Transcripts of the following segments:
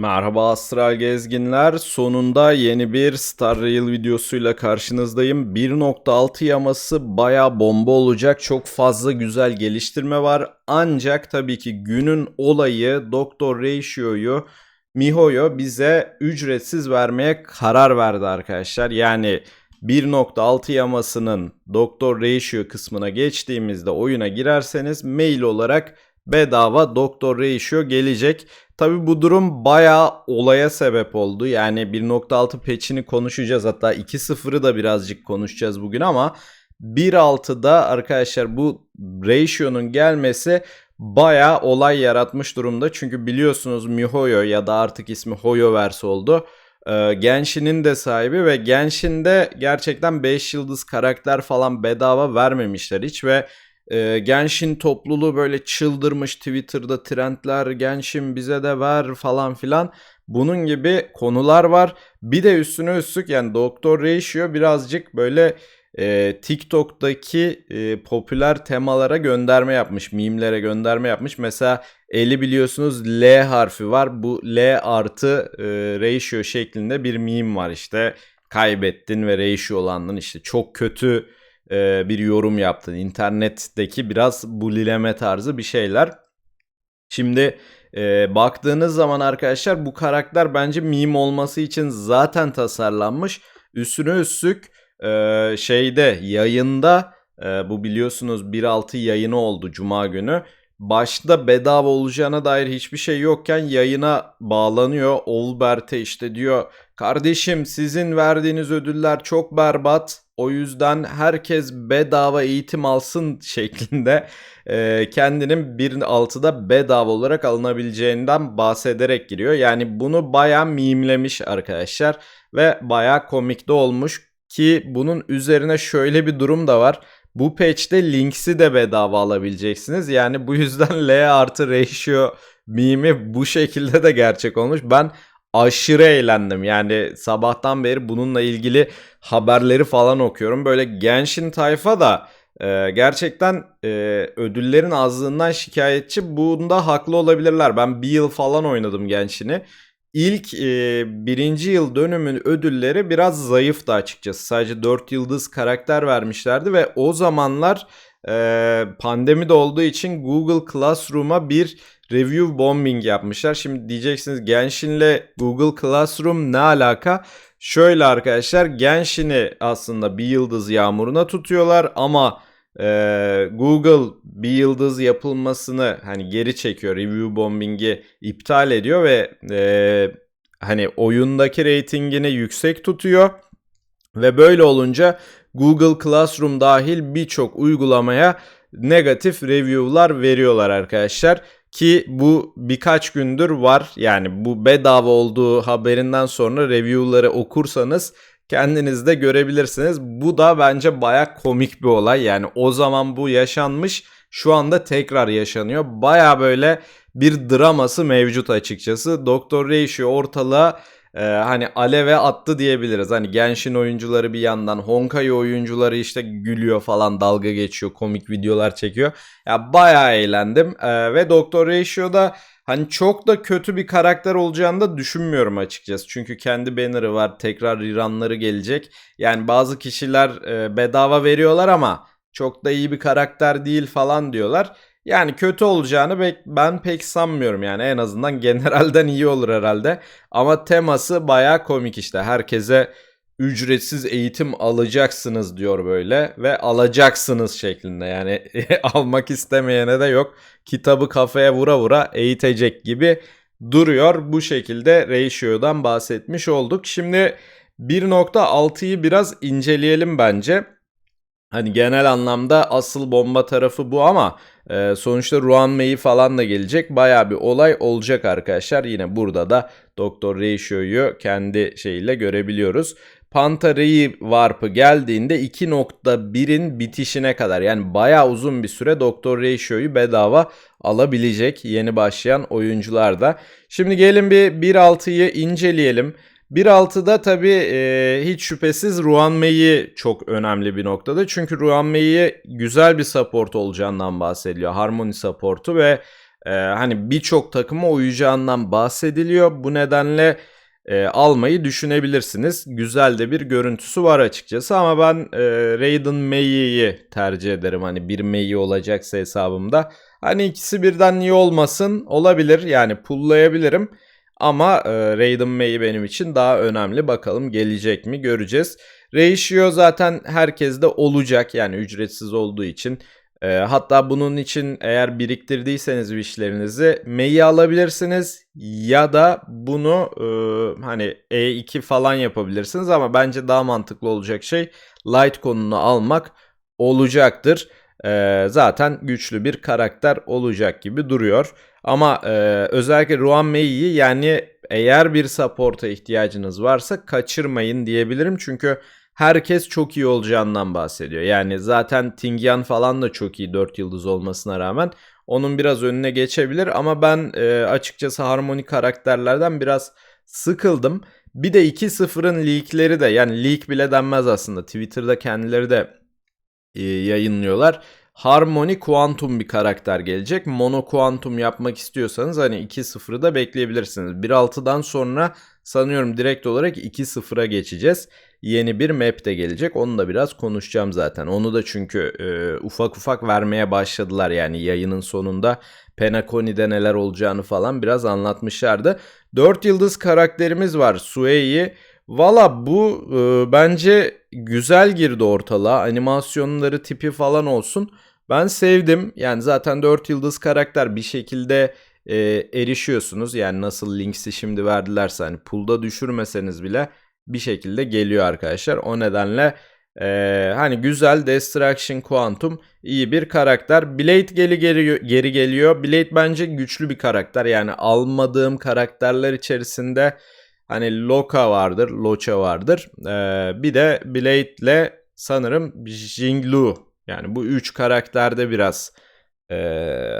Merhaba Astral Gezginler. Sonunda yeni bir Star Rail videosuyla karşınızdayım. 1.6 yaması baya bomba olacak. Çok fazla güzel geliştirme var. Ancak tabii ki günün olayı Doktor Ratio'yu MiHoYo bize ücretsiz vermeye karar verdi arkadaşlar. Yani 1.6 yamasının Doktor Ratio kısmına geçtiğimizde oyuna girerseniz mail olarak bedava Doktor Ratio gelecek. Tabi bu durum bayağı olaya sebep oldu. Yani 1.6 patch'ini konuşacağız. Hatta 2.0'ı da birazcık konuşacağız bugün ama 1.6'da arkadaşlar bu ratio'nun gelmesi bayağı olay yaratmış durumda. Çünkü biliyorsunuz MiHoYo ya da artık ismi HoYoverse oldu. Ee, Genshin'in de sahibi ve Genshin'de gerçekten 5 yıldız karakter falan bedava vermemişler hiç ve e, Genshin topluluğu böyle çıldırmış Twitter'da trendler Genshin bize de ver falan filan. Bunun gibi konular var. Bir de üstüne üstlük yani Doktor Ratio birazcık böyle e, TikTok'taki e, popüler temalara gönderme yapmış. Mimlere gönderme yapmış. Mesela eli biliyorsunuz L harfi var. Bu L artı e, ratio şeklinde bir meme var işte. Kaybettin ve ratio olandın işte çok kötü e, bir yorum yaptın. İnternetteki biraz bulileme tarzı bir şeyler. Şimdi e, baktığınız zaman arkadaşlar bu karakter bence meme olması için zaten tasarlanmış. Üstüne üstlük e, şeyde yayında e, bu biliyorsunuz 1.6 yayını oldu cuma günü. Başta bedava olacağına dair hiçbir şey yokken yayına bağlanıyor. Olbert'e işte diyor kardeşim sizin verdiğiniz ödüller çok berbat. O yüzden herkes bedava eğitim alsın şeklinde e, kendinin 1.6'da bedava olarak alınabileceğinden bahsederek giriyor. Yani bunu bayağı mimlemiş arkadaşlar ve bayağı komik de olmuş ki bunun üzerine şöyle bir durum da var. Bu patch'te Links'i de bedava alabileceksiniz. Yani bu yüzden L artı ratio mimi bu şekilde de gerçek olmuş. Ben aşırı eğlendim. Yani sabahtan beri bununla ilgili haberleri falan okuyorum. Böyle Genshin tayfa da e, gerçekten e, ödüllerin azlığından şikayetçi. Bunda haklı olabilirler. Ben bir yıl falan oynadım Genshin'i. İlk e, birinci yıl dönümün ödülleri biraz zayıftı açıkçası. Sadece 4 yıldız karakter vermişlerdi ve o zamanlar e, pandemi de olduğu için Google Classroom'a bir review bombing yapmışlar. Şimdi diyeceksiniz Genshin'le Google Classroom ne alaka? Şöyle arkadaşlar Genshin'i aslında bir yıldız yağmuruna tutuyorlar ama e, Google bir yıldız yapılmasını hani geri çekiyor. Review bombing'i iptal ediyor ve e, hani oyundaki reytingini yüksek tutuyor. Ve böyle olunca Google Classroom dahil birçok uygulamaya negatif review'lar veriyorlar arkadaşlar. Ki bu birkaç gündür var. Yani bu bedava olduğu haberinden sonra review'ları okursanız kendiniz de görebilirsiniz. Bu da bence baya komik bir olay. Yani o zaman bu yaşanmış. Şu anda tekrar yaşanıyor. Baya böyle bir draması mevcut açıkçası. Doktor Ratio ortalığa e, hani aleve attı diyebiliriz. Hani Genshin oyuncuları bir yandan Honkai oyuncuları işte gülüyor falan dalga geçiyor komik videolar çekiyor. Ya bayağı eğlendim e, ve Doktor Ratio'da hani çok da kötü bir karakter olacağını da düşünmüyorum açıkçası. Çünkü kendi banner'ı var tekrar rerunları gelecek. Yani bazı kişiler e, bedava veriyorlar ama çok da iyi bir karakter değil falan diyorlar. Yani kötü olacağını ben pek sanmıyorum yani en azından generalden iyi olur herhalde. Ama teması baya komik işte herkese ücretsiz eğitim alacaksınız diyor böyle ve alacaksınız şeklinde yani almak istemeyene de yok. Kitabı kafaya vura vura eğitecek gibi duruyor. Bu şekilde ratio'dan bahsetmiş olduk. Şimdi 1.6'yı biraz inceleyelim bence. Hani genel anlamda asıl bomba tarafı bu ama e, sonuçta Ruan Mei falan da gelecek. Baya bir olay olacak arkadaşlar. Yine burada da Doktor Ratio'yu kendi şeyiyle görebiliyoruz. Pantarei Warp'ı geldiğinde 2.1'in bitişine kadar yani baya uzun bir süre Doktor Ratio'yu bedava alabilecek yeni başlayan oyuncular da. Şimdi gelin bir 1.6'yı inceleyelim. 1.6'da tabii e, hiç şüphesiz Ruan çok önemli bir noktada. Çünkü Ruan güzel bir support olacağından bahsediliyor. Harmony support'u ve Ee, hani birçok takıma uyacağından bahsediliyor. Bu nedenle e, almayı düşünebilirsiniz. Güzel de bir görüntüsü var açıkçası ama ben e, Raiden Mei'yi tercih ederim. Hani bir Mei olacaksa hesabımda. Hani ikisi birden iyi olmasın olabilir yani pullayabilirim. Ama e, Raiden Mei benim için daha önemli. Bakalım gelecek mi göreceğiz. Ratio zaten herkeste olacak yani ücretsiz olduğu için. E, hatta bunun için eğer biriktirdiyseniz wishlerinizi Mei'yi alabilirsiniz ya da bunu e, hani E2 falan yapabilirsiniz ama bence daha mantıklı olacak şey Litecoin'unu almak olacaktır. E, zaten güçlü bir karakter olacak gibi duruyor. Ama e, özellikle Ruan Mei'yi yani eğer bir support'a ihtiyacınız varsa kaçırmayın diyebilirim. Çünkü herkes çok iyi olacağından bahsediyor. Yani zaten Tingyan falan da çok iyi 4 yıldız olmasına rağmen onun biraz önüne geçebilir ama ben e, açıkçası harmoni karakterlerden biraz sıkıldım. Bir de 2-0'ın leakleri de yani leak bile denmez aslında. Twitter'da kendileri de e, yayınlıyorlar. Harmony Quantum bir karakter gelecek. Mono Quantum yapmak istiyorsanız hani 2-0'ı da bekleyebilirsiniz. 1.6'dan sonra sanıyorum direkt olarak 2-0'a geçeceğiz. Yeni bir map de gelecek. Onu da biraz konuşacağım zaten. Onu da çünkü e, ufak ufak vermeye başladılar yani yayının sonunda. Penacony'de neler olacağını falan biraz anlatmışlardı. 4 yıldız karakterimiz var. Sue'yi Valla bu e, bence güzel girdi ortalığa. Animasyonları tipi falan olsun. Ben sevdim. Yani zaten 4 yıldız karakter bir şekilde e, erişiyorsunuz. Yani nasıl Links'i şimdi verdilerse hani pulda düşürmeseniz bile bir şekilde geliyor arkadaşlar. O nedenle e, hani güzel Destruction Quantum iyi bir karakter. Blade geri, geri, geri geliyor. Blade bence güçlü bir karakter. Yani almadığım karakterler içerisinde hani Loka vardır, Locha vardır. E, bir de Blade ile sanırım Jinglu yani bu üç karakterde biraz e,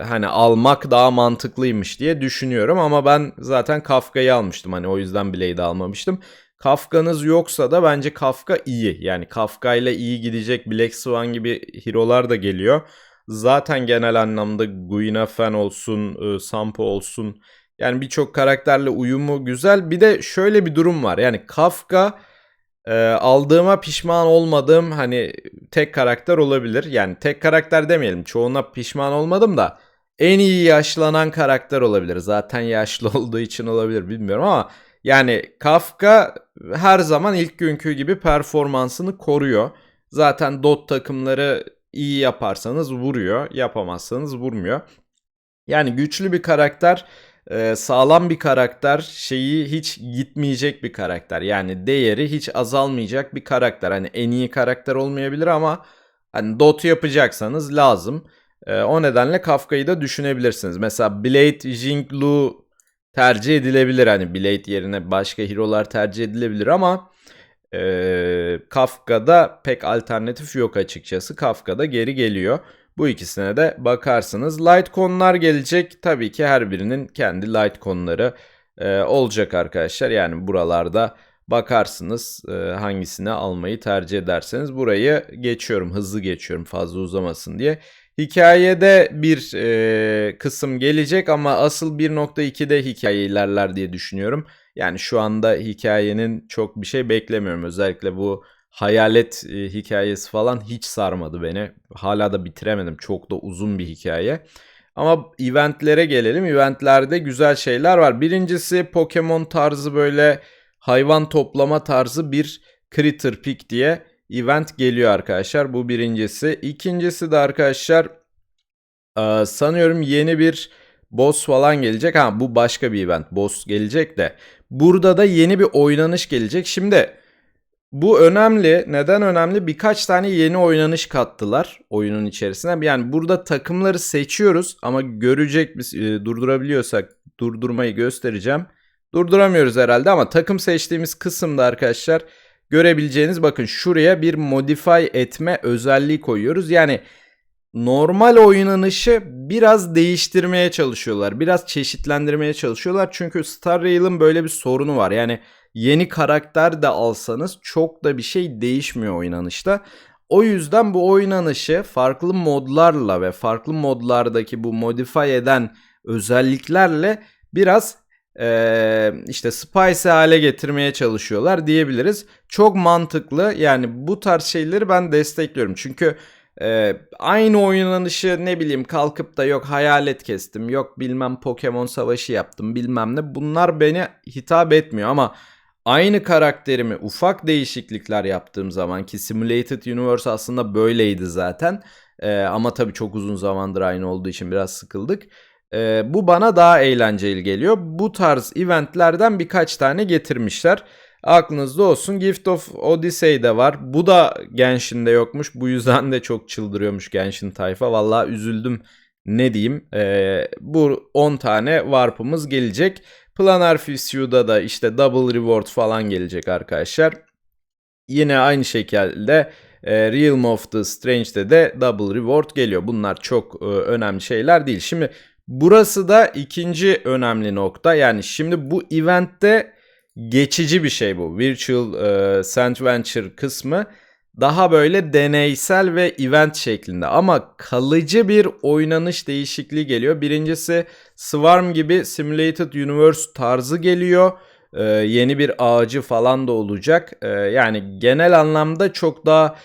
hani almak daha mantıklıymış diye düşünüyorum ama ben zaten Kafka'yı almıştım hani o yüzden Blade'i almamıştım. Kafka'nız yoksa da bence Kafka iyi. Yani Kafka ile iyi gidecek Black Swan gibi hero'lar da geliyor. Zaten genel anlamda Guina Fen olsun, Sampo olsun. Yani birçok karakterle uyumu güzel. Bir de şöyle bir durum var. Yani Kafka e, aldığıma pişman olmadığım hani tek karakter olabilir. Yani tek karakter demeyelim. Çoğuna pişman olmadım da en iyi yaşlanan karakter olabilir. Zaten yaşlı olduğu için olabilir bilmiyorum ama yani Kafka her zaman ilk günkü gibi performansını koruyor. Zaten dot takımları iyi yaparsanız vuruyor, yapamazsanız vurmuyor. Yani güçlü bir karakter e, sağlam bir karakter şeyi hiç gitmeyecek bir karakter. Yani değeri hiç azalmayacak bir karakter. Hani en iyi karakter olmayabilir ama hani dot yapacaksanız lazım. E, o nedenle Kafka'yı da düşünebilirsiniz. Mesela Blade Jinglu tercih edilebilir. Hani Blade yerine başka hero'lar tercih edilebilir ama e, Kafka'da pek alternatif yok açıkçası. Kafka'da geri geliyor. Bu ikisine de bakarsınız. Litecoin'lar gelecek. Tabii ki her birinin kendi Litecoin'ları e, olacak arkadaşlar. Yani buralarda bakarsınız e, hangisini almayı tercih ederseniz. Burayı geçiyorum. Hızlı geçiyorum fazla uzamasın diye. Hikayede bir e, kısım gelecek ama asıl 1.2'de hikaye ilerler diye düşünüyorum. Yani şu anda hikayenin çok bir şey beklemiyorum. Özellikle bu hayalet e, hikayesi falan hiç sarmadı beni. Hala da bitiremedim. Çok da uzun bir hikaye. Ama eventlere gelelim. Eventlerde güzel şeyler var. Birincisi Pokemon tarzı böyle hayvan toplama tarzı bir Critter Pick diye event geliyor arkadaşlar. Bu birincisi. İkincisi de arkadaşlar e, sanıyorum yeni bir boss falan gelecek. Ha bu başka bir event. Boss gelecek de. Burada da yeni bir oynanış gelecek. Şimdi bu önemli. Neden önemli? Birkaç tane yeni oynanış kattılar oyunun içerisine. Yani burada takımları seçiyoruz ama görecek biz e, durdurabiliyorsak durdurmayı göstereceğim. Durduramıyoruz herhalde ama takım seçtiğimiz kısımda arkadaşlar görebileceğiniz bakın şuraya bir modify etme özelliği koyuyoruz. Yani normal oynanışı biraz değiştirmeye çalışıyorlar. Biraz çeşitlendirmeye çalışıyorlar. Çünkü Star Rail'ın böyle bir sorunu var. Yani yeni karakter de alsanız çok da bir şey değişmiyor oynanışta. O yüzden bu oynanışı farklı modlarla ve farklı modlardaki bu modify eden özelliklerle biraz eee, işte spicy hale getirmeye çalışıyorlar diyebiliriz. Çok mantıklı yani bu tarz şeyleri ben destekliyorum. Çünkü ee, aynı oynanışı ne bileyim kalkıp da yok hayalet kestim yok bilmem Pokemon savaşı yaptım bilmem ne bunlar beni hitap etmiyor ama aynı karakterimi ufak değişiklikler yaptığım zaman ki Simulated Universe aslında böyleydi zaten Ee, ama tabii çok uzun zamandır aynı olduğu için biraz sıkıldık. Ee, bu bana daha eğlenceli geliyor. Bu tarz eventlerden birkaç tane getirmişler. Aklınızda olsun Gift of Odyssey de var. Bu da Genshin'de yokmuş. Bu yüzden de çok çıldırıyormuş Genshin tayfa. Vallahi üzüldüm. Ne diyeyim. Ee, bu 10 tane warp'ımız gelecek. Planar Fissue'da da işte double reward falan gelecek arkadaşlar. Yine aynı şekilde e, Realm of the Strange'de de double reward geliyor. Bunlar çok e, önemli şeyler değil. Şimdi burası da ikinci önemli nokta. Yani şimdi bu eventte geçici bir şey bu. Virtual e, Sand Venture kısmı daha böyle deneysel ve event şeklinde ama kalıcı bir oynanış değişikliği geliyor. Birincisi Swarm gibi Simulated Universe tarzı geliyor. E, yeni bir ağacı falan da olacak. E, yani genel anlamda çok daha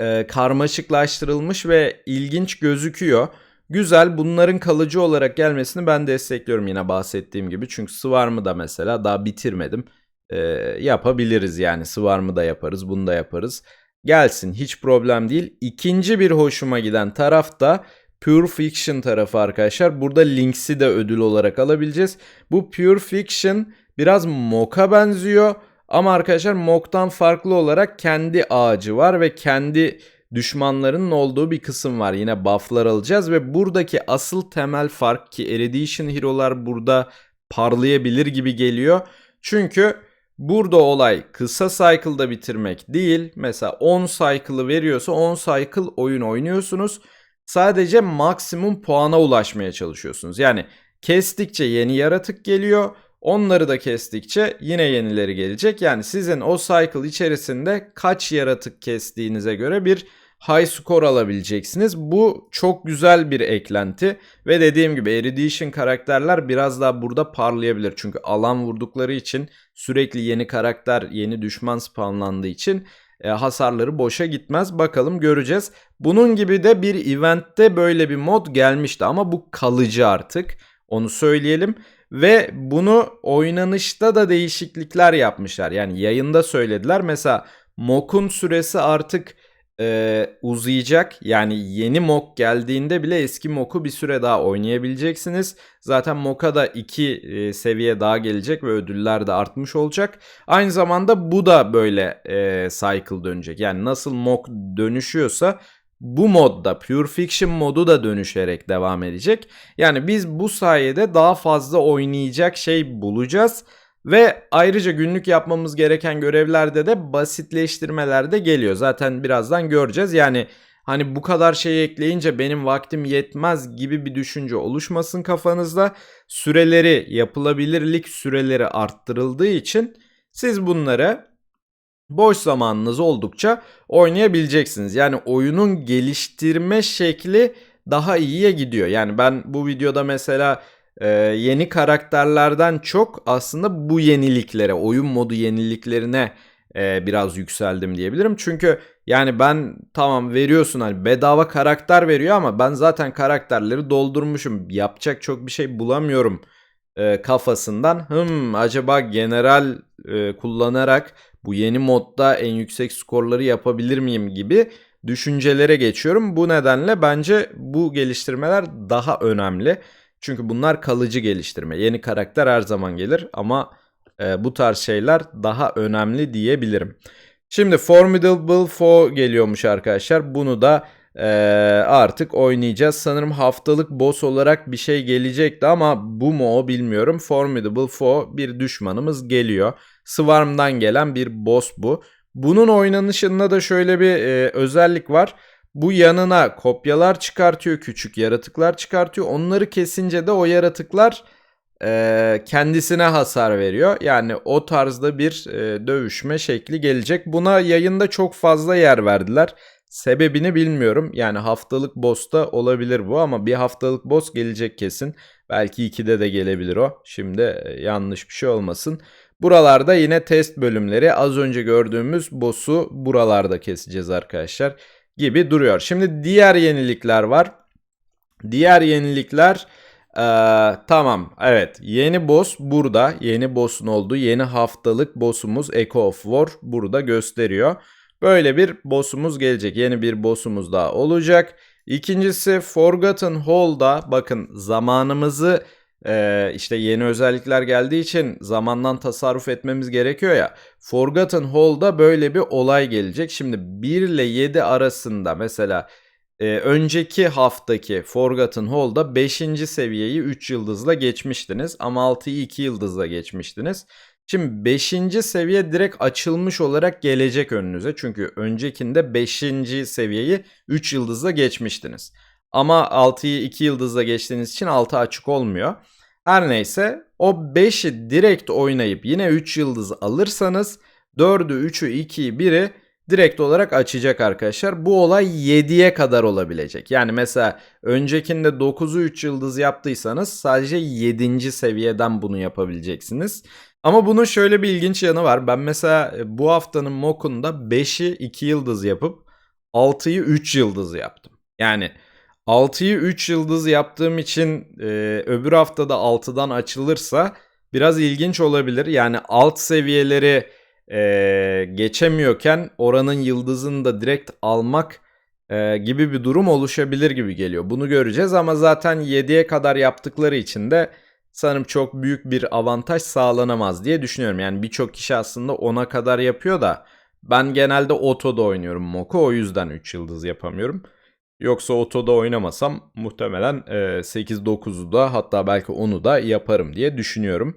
e, karmaşıklaştırılmış ve ilginç gözüküyor. Güzel bunların kalıcı olarak gelmesini ben destekliyorum yine bahsettiğim gibi. Çünkü Swarm'ı da mesela daha bitirmedim. Ee, yapabiliriz yani Swarm'ı da yaparız bunu da yaparız. Gelsin hiç problem değil. İkinci bir hoşuma giden taraf da Pure Fiction tarafı arkadaşlar. Burada Links'i de ödül olarak alabileceğiz. Bu Pure Fiction biraz Mock'a benziyor. Ama arkadaşlar Mock'tan farklı olarak kendi ağacı var ve kendi düşmanlarının olduğu bir kısım var. Yine bufflar alacağız ve buradaki asıl temel fark ki Erudition Hero'lar burada parlayabilir gibi geliyor. Çünkü burada olay kısa cycle'da bitirmek değil. Mesela 10 cycle'ı veriyorsa 10 cycle oyun oynuyorsunuz. Sadece maksimum puana ulaşmaya çalışıyorsunuz. Yani kestikçe yeni yaratık geliyor. Onları da kestikçe yine yenileri gelecek. Yani sizin o cycle içerisinde kaç yaratık kestiğinize göre bir high score alabileceksiniz. Bu çok güzel bir eklenti ve dediğim gibi Erudition karakterler biraz daha burada parlayabilir. Çünkü alan vurdukları için sürekli yeni karakter, yeni düşman spawnlandığı için e, hasarları boşa gitmez. Bakalım göreceğiz. Bunun gibi de bir eventte böyle bir mod gelmişti ama bu kalıcı artık. Onu söyleyelim. Ve bunu oynanışta da değişiklikler yapmışlar. Yani yayında söylediler. Mesela Mok'un süresi artık e, uzayacak. Yani yeni Mok geldiğinde bile eski Mok'u bir süre daha oynayabileceksiniz. Zaten Mok'a da iki e, seviye daha gelecek ve ödüller de artmış olacak. Aynı zamanda bu da böyle e, cycle dönecek. Yani nasıl Mok dönüşüyorsa bu modda Pure Fiction modu da dönüşerek devam edecek. Yani biz bu sayede daha fazla oynayacak şey bulacağız. Ve ayrıca günlük yapmamız gereken görevlerde de basitleştirmeler de geliyor. Zaten birazdan göreceğiz. Yani hani bu kadar şey ekleyince benim vaktim yetmez gibi bir düşünce oluşmasın kafanızda. Süreleri, yapılabilirlik süreleri arttırıldığı için siz bunları boş zamanınız oldukça oynayabileceksiniz. Yani oyunun geliştirme şekli daha iyiye gidiyor. Yani ben bu videoda mesela e, yeni karakterlerden çok aslında bu yeniliklere, oyun modu yeniliklerine e, biraz yükseldim diyebilirim. Çünkü yani ben tamam veriyorsun hani bedava karakter veriyor ama ben zaten karakterleri doldurmuşum. Yapacak çok bir şey bulamıyorum e, kafasından. Hım acaba general e, kullanarak bu yeni modda en yüksek skorları yapabilir miyim gibi düşüncelere geçiyorum. Bu nedenle bence bu geliştirmeler daha önemli. Çünkü bunlar kalıcı geliştirme. Yeni karakter her zaman gelir ama e, bu tarz şeyler daha önemli diyebilirim. Şimdi Formidable Foe geliyormuş arkadaşlar. Bunu da e, artık oynayacağız. Sanırım haftalık boss olarak bir şey gelecekti ama bu mu o bilmiyorum. Formidable Foe bir düşmanımız geliyor. Swarm'dan gelen bir boss bu. Bunun oynanışında da şöyle bir e, özellik var. Bu yanına kopyalar çıkartıyor, küçük yaratıklar çıkartıyor. Onları kesince de o yaratıklar e, kendisine hasar veriyor. Yani o tarzda bir e, dövüşme şekli gelecek. Buna yayında çok fazla yer verdiler. Sebebini bilmiyorum. Yani haftalık boss'ta olabilir bu ama bir haftalık boss gelecek kesin. Belki 2'de de gelebilir o. Şimdi e, yanlış bir şey olmasın. Buralarda yine test bölümleri az önce gördüğümüz boss'u buralarda keseceğiz arkadaşlar gibi duruyor. Şimdi diğer yenilikler var. Diğer yenilikler ee, tamam evet yeni boss burada yeni boss'un olduğu yeni haftalık boss'umuz Echo of War burada gösteriyor. Böyle bir boss'umuz gelecek yeni bir boss'umuz daha olacak. İkincisi Forgotten Hall'da bakın zamanımızı e, işte yeni özellikler geldiği için zamandan tasarruf etmemiz gerekiyor ya. Forgotten Hall'da böyle bir olay gelecek. Şimdi 1 ile 7 arasında mesela e, önceki haftaki Forgotten Hall'da 5. seviyeyi 3 yıldızla geçmiştiniz ama 6'yı 2 yıldızla geçmiştiniz. Şimdi 5. seviye direkt açılmış olarak gelecek önünüze. Çünkü öncekinde 5. seviyeyi 3 yıldızla geçmiştiniz. Ama 6'yı 2 yıldızla geçtiğiniz için 6 açık olmuyor. Her neyse o 5'i direkt oynayıp yine 3 yıldız alırsanız 4'ü 3'ü 2'yi 1'i direkt olarak açacak arkadaşlar. Bu olay 7'ye kadar olabilecek. Yani mesela öncekinde 9'u 3 yıldız yaptıysanız sadece 7. seviyeden bunu yapabileceksiniz. Ama bunun şöyle bir ilginç yanı var. Ben mesela e, bu haftanın mock'unda 5'i 2 yıldız yapıp 6'yı 3 yıldız yaptım. Yani 6'yı 3 yıldız yaptığım için e, öbür haftada 6'dan açılırsa biraz ilginç olabilir. Yani alt seviyeleri e, geçemiyorken oranın yıldızını da direkt almak e, gibi bir durum oluşabilir gibi geliyor. Bunu göreceğiz ama zaten 7'ye kadar yaptıkları için de sanırım çok büyük bir avantaj sağlanamaz diye düşünüyorum. Yani birçok kişi aslında 10'a kadar yapıyor da ben genelde otoda oynuyorum Moko o yüzden 3 yıldız yapamıyorum. Yoksa otoda oynamasam muhtemelen e, 8-9'u da hatta belki 10'u da yaparım diye düşünüyorum.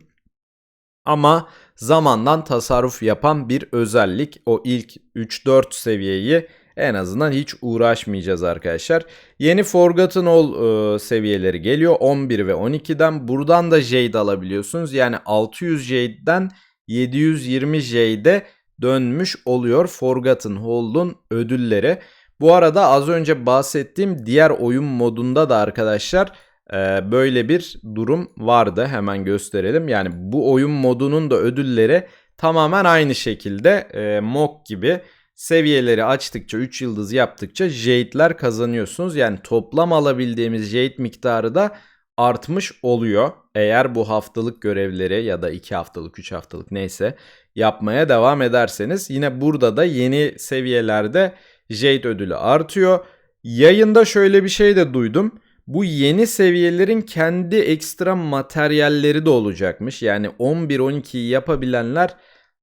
Ama zamandan tasarruf yapan bir özellik o ilk 3-4 seviyeyi en azından hiç uğraşmayacağız arkadaşlar. Yeni Forgotten All e, seviyeleri geliyor 11 ve 12'den. Buradan da Jade alabiliyorsunuz. Yani 600 Jade'den 720 Jade dönmüş oluyor Forgotten Hold'un ödülleri. Bu arada az önce bahsettiğim diğer oyun modunda da arkadaşlar e, böyle bir durum vardı. Hemen gösterelim. Yani bu oyun modunun da ödülleri tamamen aynı şekilde e, mock gibi seviyeleri açtıkça 3 yıldız yaptıkça Jade'ler kazanıyorsunuz. Yani toplam alabildiğimiz Jade miktarı da artmış oluyor. Eğer bu haftalık görevleri ya da 2 haftalık 3 haftalık neyse yapmaya devam ederseniz yine burada da yeni seviyelerde Jade ödülü artıyor. Yayında şöyle bir şey de duydum. Bu yeni seviyelerin kendi ekstra materyalleri de olacakmış. Yani 11-12'yi yapabilenler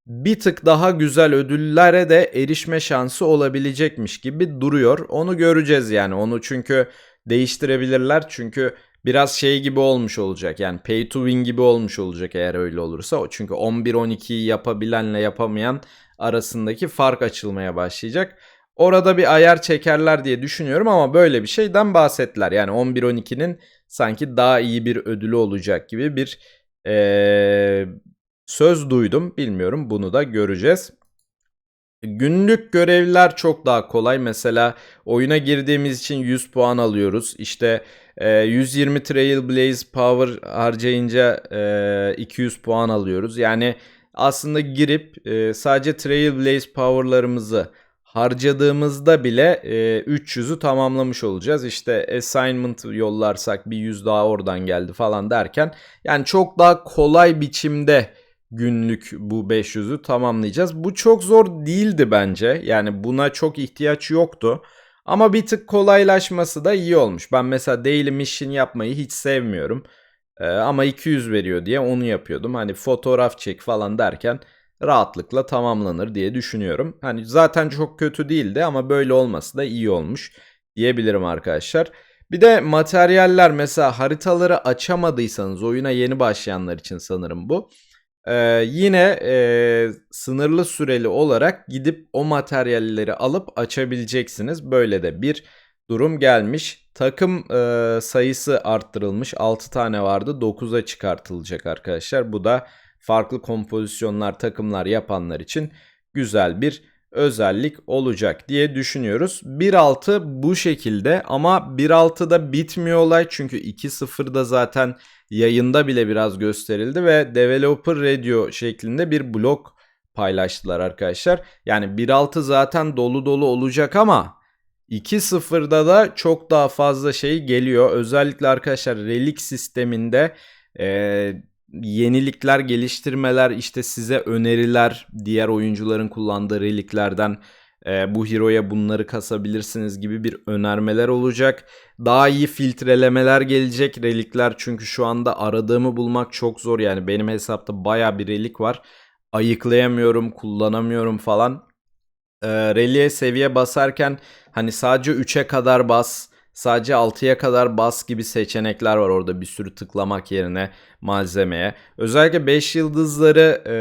bir tık daha güzel ödüllere de erişme şansı olabilecekmiş gibi duruyor. Onu göreceğiz yani. Onu çünkü değiştirebilirler. Çünkü biraz şey gibi olmuş olacak. Yani pay to win gibi olmuş olacak eğer öyle olursa. Çünkü 11-12'yi yapabilenle yapamayan arasındaki fark açılmaya başlayacak. Orada bir ayar çekerler diye düşünüyorum ama böyle bir şeyden bahsettiler. Yani 11-12'nin sanki daha iyi bir ödülü olacak gibi bir ee, söz duydum. Bilmiyorum bunu da göreceğiz. Günlük görevler çok daha kolay. Mesela oyuna girdiğimiz için 100 puan alıyoruz. İşte e, 120 Trailblaze Power harcayınca e, 200 puan alıyoruz. Yani aslında girip e, sadece Trailblaze Power'larımızı harcadığımızda bile e, 300'ü tamamlamış olacağız. İşte assignment yollarsak bir 100 daha oradan geldi falan derken yani çok daha kolay biçimde günlük bu 500'ü tamamlayacağız. Bu çok zor değildi bence. Yani buna çok ihtiyaç yoktu. Ama bir tık kolaylaşması da iyi olmuş. Ben mesela daily mission yapmayı hiç sevmiyorum. Ee, ama 200 veriyor diye onu yapıyordum. Hani fotoğraf çek falan derken rahatlıkla tamamlanır diye düşünüyorum. Hani zaten çok kötü değildi ama böyle olması da iyi olmuş diyebilirim arkadaşlar. Bir de materyaller mesela haritaları açamadıysanız oyuna yeni başlayanlar için sanırım bu. Ee, yine e, sınırlı süreli olarak gidip o materyalleri alıp açabileceksiniz. Böyle de bir durum gelmiş. Takım e, sayısı arttırılmış. 6 tane vardı 9'a çıkartılacak arkadaşlar. Bu da farklı kompozisyonlar, takımlar yapanlar için güzel bir özellik olacak diye düşünüyoruz. 1.6 bu şekilde ama 1.6'da bitmiyor olay çünkü 2.0'da zaten yayında bile biraz gösterildi ve Developer Radio şeklinde bir blok paylaştılar arkadaşlar. Yani 1.6 zaten dolu dolu olacak ama 2.0'da da çok daha fazla şey geliyor. Özellikle arkadaşlar Relic sisteminde e, yenilikler, geliştirmeler, işte size öneriler, diğer oyuncuların kullandığı reliklerden e, bu hero'ya bunları kasabilirsiniz gibi bir önermeler olacak. Daha iyi filtrelemeler gelecek relikler çünkü şu anda aradığımı bulmak çok zor yani benim hesapta baya bir relik var. Ayıklayamıyorum, kullanamıyorum falan. E, reliğe seviye basarken hani sadece 3'e kadar bas, sadece 6'ya kadar bas gibi seçenekler var orada bir sürü tıklamak yerine malzemeye. Özellikle 5 yıldızları e,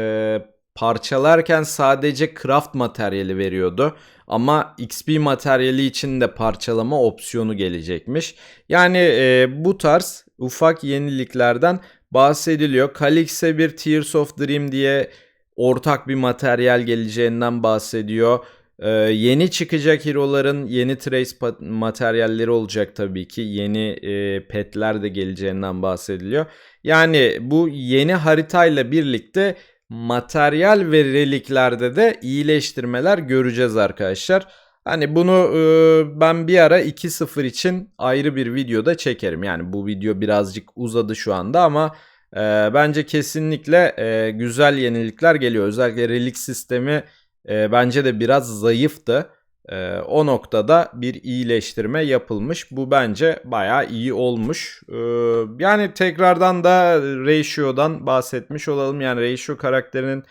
parçalarken sadece craft materyali veriyordu. Ama XP materyali için de parçalama opsiyonu gelecekmiş. Yani e, bu tarz ufak yeniliklerden bahsediliyor. Calix'e bir Tears of Dream diye ortak bir materyal geleceğinden bahsediyor. Ee, yeni çıkacak hero'ların yeni trace materyalleri olacak tabii ki. Yeni e, petler de geleceğinden bahsediliyor. Yani bu yeni haritayla birlikte materyal ve reliklerde de iyileştirmeler göreceğiz arkadaşlar. Hani bunu e, ben bir ara 2.0 için ayrı bir videoda çekerim. Yani bu video birazcık uzadı şu anda ama e, bence kesinlikle e, güzel yenilikler geliyor. Özellikle relik sistemi e, bence de biraz zayıftı. E, o noktada bir iyileştirme yapılmış. Bu bence bayağı iyi olmuş. E, yani tekrardan da Ratio'dan bahsetmiş olalım. Yani Ratio karakterinin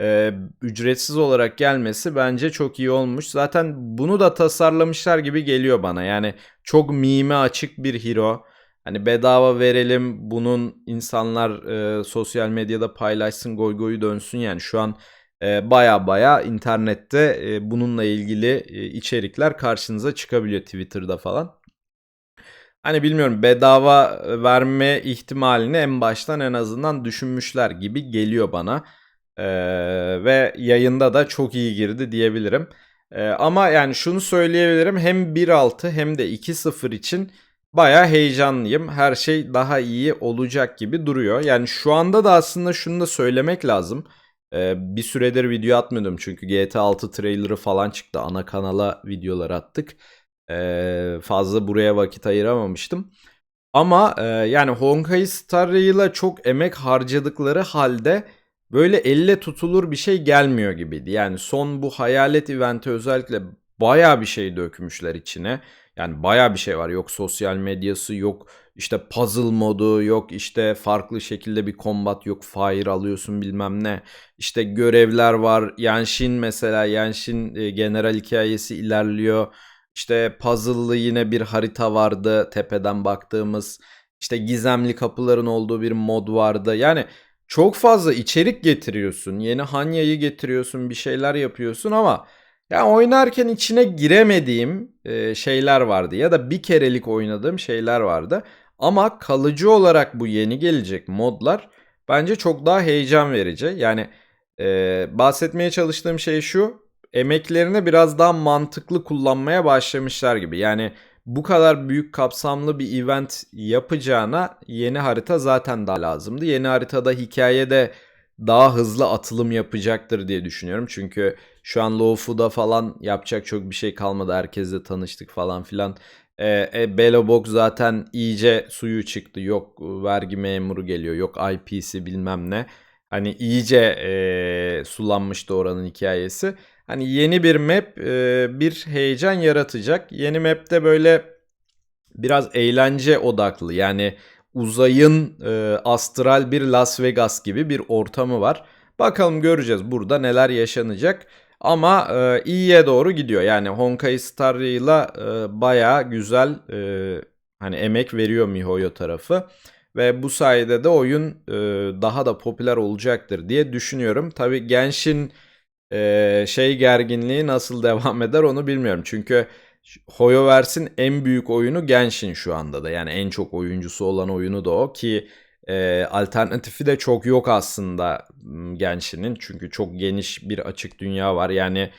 e, ücretsiz olarak gelmesi bence çok iyi olmuş. Zaten bunu da tasarlamışlar gibi geliyor bana. Yani çok mime açık bir hero. Hani bedava verelim bunun insanlar e, sosyal medyada paylaşsın goy goyu dönsün yani şu an baya baya internette e, bununla ilgili e, içerikler karşınıza çıkabiliyor Twitter'da falan. Hani bilmiyorum bedava verme ihtimalini en baştan en azından düşünmüşler gibi geliyor bana. Ee, ve yayında da çok iyi girdi diyebilirim. Ee, ama yani şunu söyleyebilirim hem 1.6 hem de 2.0 için baya heyecanlıyım. Her şey daha iyi olacak gibi duruyor. Yani şu anda da aslında şunu da söylemek lazım. Ee, bir süredir video atmıyordum çünkü GTA 6 trailerı falan çıktı. Ana kanala videolar attık. Ee, fazla buraya vakit ayıramamıştım. Ama e, yani Honkai Star Rail'a çok emek harcadıkları halde böyle elle tutulur bir şey gelmiyor gibiydi. Yani son bu hayalet eventi özellikle baya bir şey dökmüşler içine. Yani baya bir şey var. Yok sosyal medyası, yok işte puzzle modu, yok işte farklı şekilde bir combat, yok fire alıyorsun bilmem ne. İşte görevler var. Yanshin mesela Yanshin e, general hikayesi ilerliyor. İşte puzzle'lı yine bir harita vardı tepeden baktığımız. İşte gizemli kapıların olduğu bir mod vardı. Yani çok fazla içerik getiriyorsun. Yeni Hanya'yı getiriyorsun, bir şeyler yapıyorsun ama ya oynarken içine giremediğim e, şeyler vardı ya da bir kerelik oynadığım şeyler vardı. Ama kalıcı olarak bu yeni gelecek modlar bence çok daha heyecan verici. Yani e, bahsetmeye çalıştığım şey şu. Emeklerini biraz daha mantıklı kullanmaya başlamışlar gibi. Yani bu kadar büyük kapsamlı bir event yapacağına yeni harita zaten daha lazımdı. Yeni haritada hikayede daha hızlı atılım yapacaktır diye düşünüyorum. Çünkü şu an Low Food'a falan yapacak çok bir şey kalmadı. Herkesle tanıştık falan filan. E, e, Belobok zaten iyice suyu çıktı. Yok vergi memuru geliyor. Yok IP'si bilmem ne. Hani iyice e, sulanmıştı oranın hikayesi. Hani yeni bir map e, bir heyecan yaratacak. Yeni map'te böyle biraz eğlence odaklı. Yani uzayın e, astral bir Las Vegas gibi bir ortamı var. Bakalım göreceğiz burada neler yaşanacak. Ama e, iyiye doğru gidiyor. Yani Honkai Star Rail'a e, bayağı güzel e, hani emek veriyor MiHoYo tarafı. Ve bu sayede de oyun e, daha da popüler olacaktır diye düşünüyorum. Tabi Genshin e, şey gerginliği nasıl devam eder onu bilmiyorum. Çünkü HoYoverse'in en büyük oyunu Genshin şu anda da. Yani en çok oyuncusu olan oyunu da o ki e, alternatifi de çok yok aslında Genshin'in. Çünkü çok geniş bir açık dünya var. Yani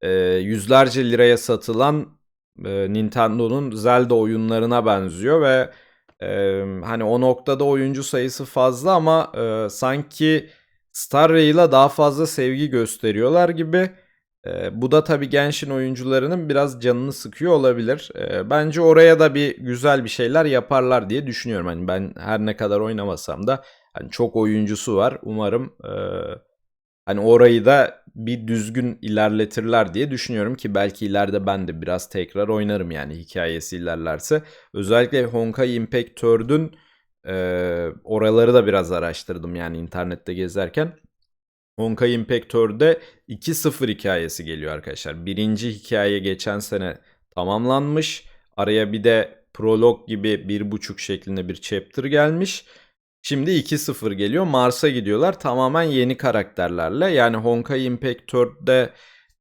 e, yüzlerce liraya satılan e, Nintendo'nun Zelda oyunlarına benziyor ve e, hani o noktada oyuncu sayısı fazla ama e, sanki Star Rail'a daha fazla sevgi gösteriyorlar gibi. E, bu da tabii Genshin oyuncularının biraz canını sıkıyor olabilir. E, bence oraya da bir güzel bir şeyler yaparlar diye düşünüyorum. Hani ben her ne kadar oynamasam da hani çok oyuncusu var. Umarım e, hani orayı da bir düzgün ilerletirler diye düşünüyorum ki belki ileride ben de biraz tekrar oynarım yani hikayesi ilerlerse. Özellikle Honkai Impact 4'ün e, oraları da biraz araştırdım yani internette gezerken. Honkai Impact 4'de 2.0 hikayesi geliyor arkadaşlar. Birinci hikaye geçen sene tamamlanmış. Araya bir de prolog gibi bir buçuk şeklinde bir chapter gelmiş. Şimdi 2-0 geliyor. Mars'a gidiyorlar. Tamamen yeni karakterlerle. Yani Honkai Impact 4'de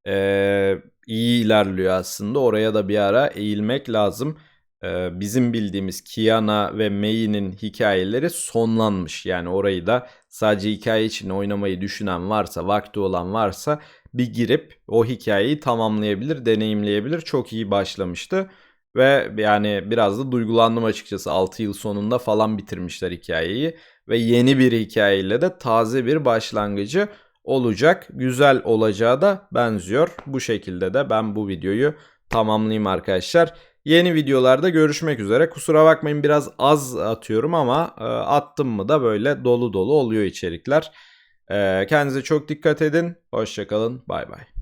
eee, iyi ilerliyor aslında. Oraya da bir ara eğilmek lazım. Eee, bizim bildiğimiz Kiana ve Mei'nin hikayeleri sonlanmış. Yani orayı da sadece hikaye için oynamayı düşünen varsa, vakti olan varsa bir girip o hikayeyi tamamlayabilir, deneyimleyebilir. Çok iyi başlamıştı. Ve yani biraz da duygulandım açıkçası. 6 yıl sonunda falan bitirmişler hikayeyi. Ve yeni bir hikayeyle de taze bir başlangıcı olacak. Güzel olacağı da benziyor. Bu şekilde de ben bu videoyu tamamlayayım arkadaşlar. Yeni videolarda görüşmek üzere. Kusura bakmayın biraz az atıyorum ama e, attım mı da böyle dolu dolu oluyor içerikler. E, kendinize çok dikkat edin. Hoşçakalın. Bay bay.